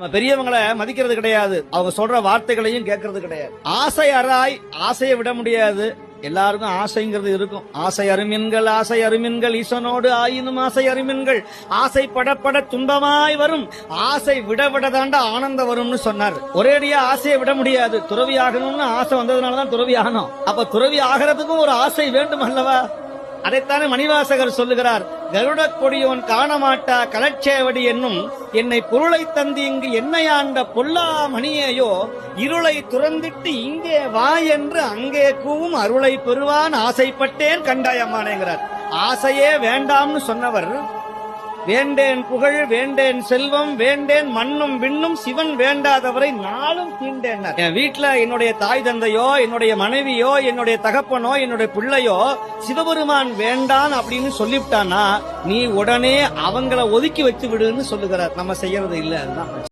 நம்ம பெரியவங்களை மதிக்கிறது கிடையாது. அவங்க சொல்ற வார்த்தைகளையும் கேட்கறது கிடையாது. ஆசை அறாய் ஆசையை விட முடியாது. எல்லாருக்கும் ஆசைங்கிறது இருக்கும். ஆசை அருமின்கள் ஆசை அருமின்கள் ஈசனோடு ஆயினும் ஆசை அருமின்கள். ஆசை படப்பட துன்பமாய் வரும். ஆசை விட விட தாண்டா ஆனந்தம் வரும்னு சொன்னார். ஒரேடியா ஆசையை விட முடியாது. துறவி ஆகணும்னு ஆசை வந்ததுனாலதான் துறவி ஆகணும் அப்ப துறவி ஆகிறதுக்கும் ஒரு ஆசை வேண்டும் அல்லவா அதைத்தானே மணிவாசகர் சொல்லுகிறார். கருடக் கொடியோன் காணமாட்டா கலட்சேவடி என்னும் என்னை பொருளை தந்து இங்கு என்னையாண்ட பொல்லா மணியேயோ இருளை துறந்திட்டு இங்கே வா என்று அங்கே கூவும் அருளை பெறுவான் ஆசைப்பட்டேன் கண்டாயம்மானேங்கிறார் ஆசையே வேண்டாம்னு சொன்னவர் வேண்டேன் புகழ் வேண்டேன் செல்வம் வேண்டேன் மண்ணும் விண்ணும் சிவன் வேண்டாதவரை நாளும் தீண்டேன் என் வீட்டுல என்னுடைய தாய் தந்தையோ என்னுடைய மனைவியோ என்னுடைய தகப்பனோ என்னுடைய பிள்ளையோ சிவபெருமான் வேண்டான் அப்படின்னு சொல்லிவிட்டானா நீ உடனே அவங்கள ஒதுக்கி வச்சு விடுன்னு சொல்லுகிறார். நம்ம செய்யறது இல்ல அதுதான்